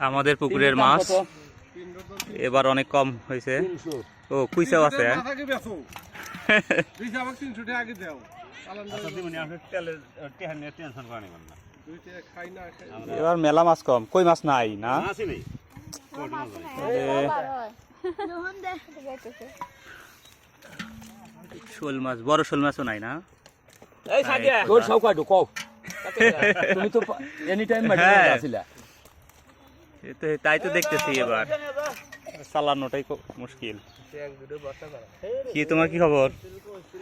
আমাদের পুকুরের মাছ। এবার অনেক কম হয়েছে। ও কুইসাও আছে হ্যাঁ? আচ্ছা এবার মেলা মাছ কম। কই মাছ নাই না? শোল মাছ বড় শোল মাছও নাই না? তোর সব কাটু কও তুমি তো এনি টাইম। আছিলা এ তো তাই তো দেখতেছি এবার। চালানোটাই মুশকিল। কি, তোমার কি খবর?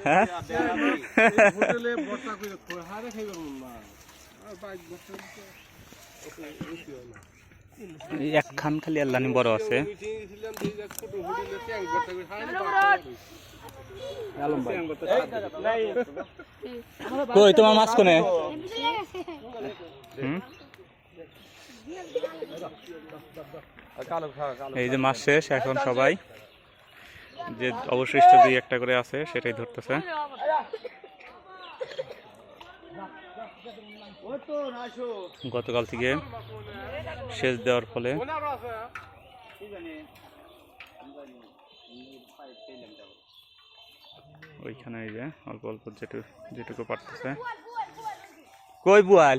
হ্যাঁ? একখান খালি আল্লানি বড় আছে। কই, তোমার মাছ কোনে হুম? এই যে মাছ শেষ, এখন সবাই যে অবশিষ্ট দুই একটা করে আছে, সেটাই ধরতেছে। গতকাল থেকে সেচ দেওয়ার ফলে ওইখানে এই যে অল্প অল্প যেটুকু যেটুকু পারতেছে। কই বুয়াল?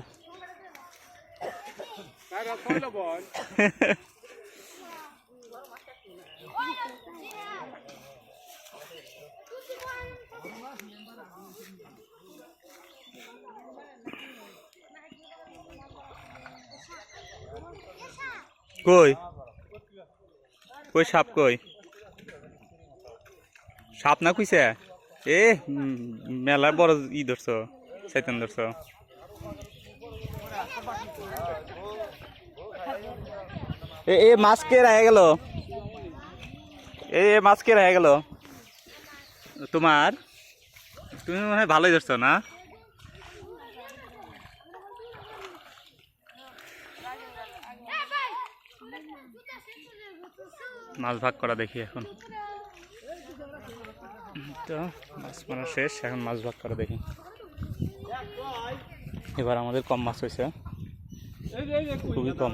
কই? কই সাপ কই? সাপ না কইছে? এ মেলা বড় ই ধরছ শৈতান ধরছ। এ এ মাছ কে রয়ে গেল? এ এ মাছ কে রয়ে গেল? তোমার? তুমি মনে হয় ভালোই ধরছো, না? মাছ ভাগ করা দেখি এখন। তো, মাছ মারা শেষ, এখন মাছ ভাগ করা দেখি। এবার আমাদের কম মাছ হয়েছে। খুবই কম।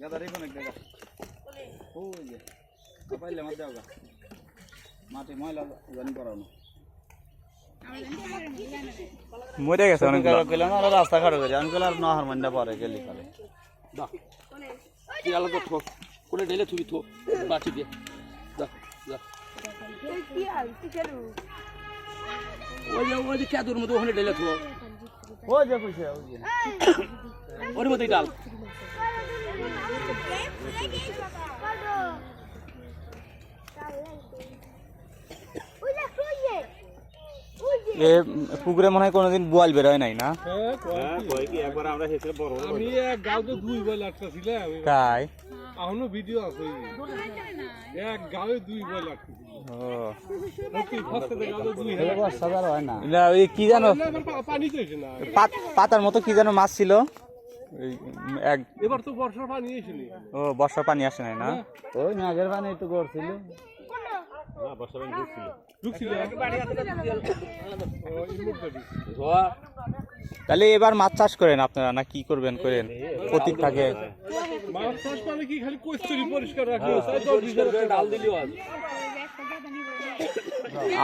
গাদারে কোন একটা ওই যে পাইলে মত দাও গা মাটি ময়লা জানি করানো মরে গেছে অনেক গেলাম না রাস্তা খাড়ো করে আমি গেলাম না হার মান্ডা পরে গেলি কালে দা কি আলো তো থো কোনে ঢেলে তুই থো বাটি দিয়ে দা দা ওই যে ওই যে ক্যাদুর মতো ওখানে ঢেলে থো ওই যে কইছে ওর মধ্যে ডাল। এ পুকুরে মনে হয় কোনোদিন বোয়াল বেরোয় নাই না? হ্যাঁ কই কি? একবার আমরা হেসে বড় বড় আমি এক গাঁও তো দুই বল আটকা ছিলাম। তাই এখনও ভিডিও আছে এক গাঁয়ে দুই হয় না। ওই কি জানো? পাতার মতো কি যেন মাছ ছিল? ওই এক এবার তো বর্ষার পানি এসেনি। ও বর্ষার পানি আসে নাই না? ওই নাগের পানি একটু না ঢুকছিল ঢুকছিল। ধোয়া তাহলে এবার মাছ চাষ করেন আপনারা না কি করবেন করেন? প্রতীক থাকে। চাষ মানে কি? খালি কোস্তুরি পরিষ্কার রাখি ডাল দিলিও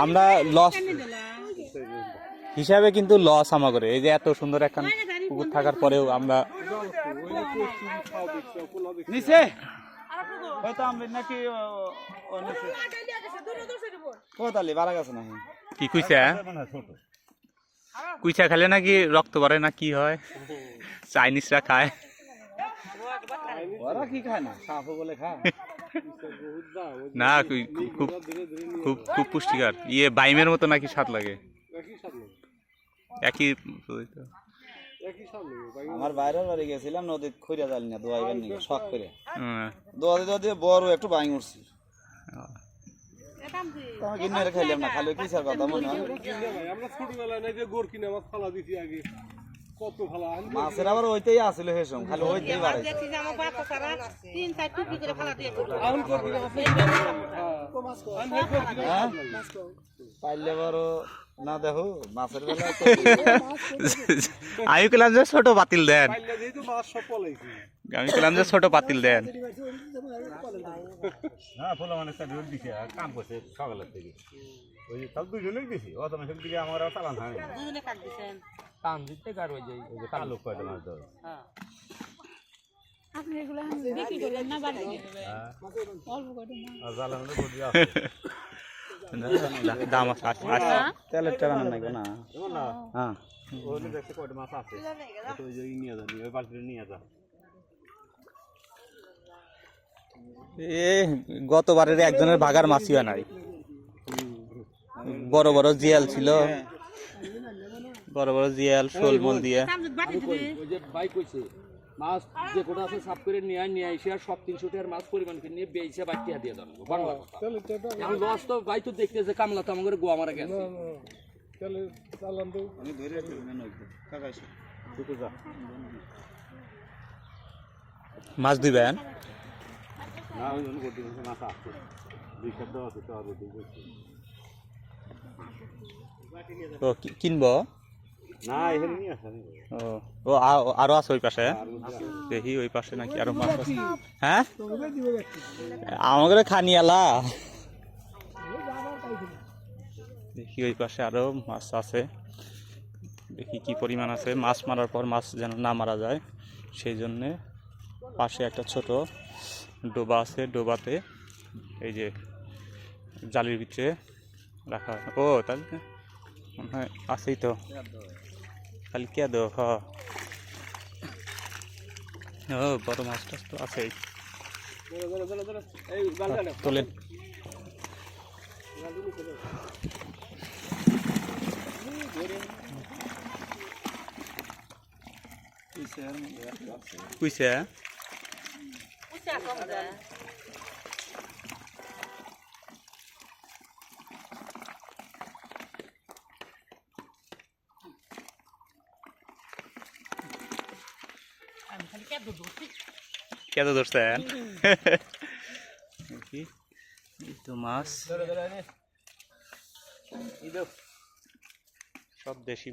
আমরা লস হিসাবে কিন্তু লস আমা করে এই যে এত সুন্দর একখান পুকুর থাকার পরেও আমরা নিচে! হয়তো আমি নাকি কোথালি বাড়া গেছে নাকি? কি কুইছা কুইছা খেলে নাকি রক্ত বাড়ে না কি হয়? চাইনিজরা খায়। ওরা কি খায় না? সাপও বলে খায়। না খুব খুব খুব পুষ্টিকর। ইয়ে বাইমের মতো নাকি স্বাদ লাগে? একই আমার বাইরের বাড়ি গেছিলাম নদীর খইরা জালি না দোয়াইবেন নিয়ে শখ করে। দোয়া দিয়ে দিয়ে বড় একটু বাঙি উঠছি। খাইলাম না খালি কিসের কথা মনে হয়? আমরা ছোটবেলায় গোর কিনে মাছ ফালা দিছি আগে। মাছের আবার ওইতেই আসছিল হেসম খালি কিনে মাছ হ্যাঁ? পাইলে বড় না দেখো মাছের বেলা আমি কইলাম যে ছোট পাতিল দেন। পাইলে যেহেতু মাছ সব পলাইছি আমি কইলাম যে ছোট পাতিল দেন। ফুল মানে কাম করছে সকালের থেকে। ওই সব দুজনেই দিছি অত দিকে আমার চালান হয় না টান দিতে গার হয়ে যায় ওই যে কালো কয়টা মাছ ধরে। আপনি এগুলো বিক্রি না বাড়ি হ্যাঁ। অল্প করে না। আর জ্বালানো বডি আছে দাম আছে। আছে, আছে। তেলের টাকা না এমন না। হ্যাঁ। ওই যে দেখতে কয়টা মাছ আছে। তো ওই যে ই নিয়ে যাবি ওই বালতিতে নিয়ে যা। এ গতবারের একজনের ভাগার মাছই হয় নাই। বড় বড় জিয়াল ছিল। বড় বড় জিয়াল শোলমল দিয়ে। তামজুদ বাটি ওই যে কইছে মাছ যে কোটা আছে সাফ করে নিয়ে নিয়ে আইসে আর সব তিনশো টাকার মাছ পরিমাণকে নিয়ে বেইছে বাটিয়া দিয়ে দেন বাংলা কথা। এখন লস তো ভাই তো দেখতেছে কামলা তো আমাদের গোয়া মারা গেছে। তাহলে চালান তো। আমি ধরে মাছ দিবেন না ওই জন্য বডি মাছ আছে। দুই শব্দ আছে তো আর কিনবো? না এখানে নিয়ে আসা ও আরও আছে ওই পাশে? দেখি ওই পাশে নাকি আরও মাছ আছে। হ্যাঁ? আমাদের খানিয়ালা। দেখি ওই পাশে আরও মাছ আছে। দেখি কি পরিমাণ আছে। মাছ মারার পর মাছ যেন না মারা যায় সেই জন্যে পাশে একটা ছোট ডোবা আছে। ডোবাতে এই যে জালির ভিতরে রাখা হয়। ও তাহলে মনে হয় আছেই তো। খালি কে হ ও বড় মাছ টাছ তো আছেই। তোলেন। কুইছে? উচা কম যা আমি খালি কে ধরছেন তো মাছ। সব দেশি